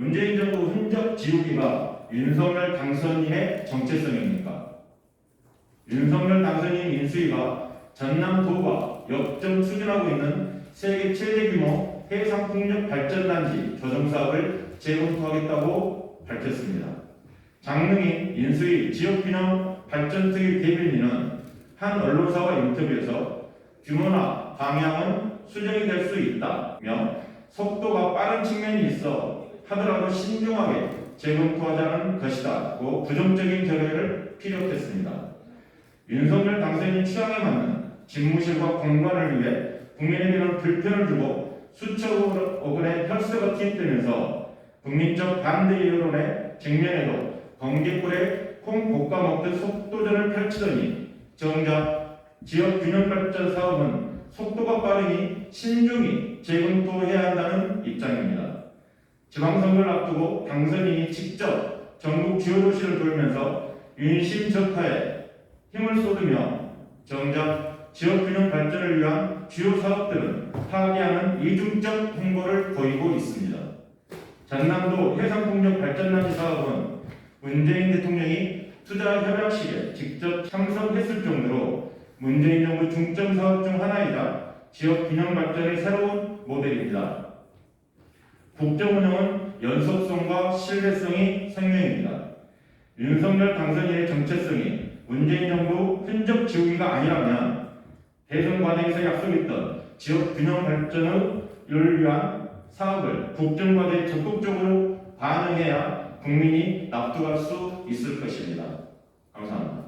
문재인 정부 흔적 지우기가 윤석열 당선인의 정체성입니까? 윤석열 당선인 인수위가 전남도가 역점 추진하고 있는 세계 최대 규모 해상풍력 발전단지 조정 사업을 재검토하겠다고 밝혔습니다. 장릉인 인수위 지역균형 발전특위 대변인은 한 언론사와 인터뷰에서 규모나 방향은 수정이 될 수 있다며 속도가 빠른 측면이 있어 하더라도 신중하게 재검토하자는 것이다고 부정적인 결의를 피력했습니다. 윤석열 당선인 취향에 맞는 집무실과 공간을 위해 국민에게는 불편을 주고 수천억 원의 혈세가 투입되면서 국민적 반대 여론에 직면해도 번개불에 콩 볶아 먹듯 속도전을 펼치더니 정작 지역 균형 발전 사업은 속도가 빠르니 신중히 재검토해야 한다는 입장입니다. 지방선거를 앞두고 당선인이 직접 전국 주요 도시를 돌면서 윤심 적화에 힘을 쏟으며 정작 지역 균형 발전을 위한 주요 사업들은 파기하는 이중적 행보를 보이고 있습니다. 전남도 해상풍력 발전단지 사업은 문재인 대통령이 투자 협약식에 직접 참석했을 정도로 문재인 정부 중점 사업 중 하나이자 지역 균형 발전의 새로운 모델입니다. 국정 운영은 연속성과 신뢰성이 생명입니다. 윤석열 당선인의 정체성이 문재인 정부 흔적 지우기가 아니라면 대선 과정에서 약속했던 지역 균형 발전을 위한 사업을 국정 과제에 적극적으로 반영해야 국민이 납득할 수 있을 것입니다. 감사합니다.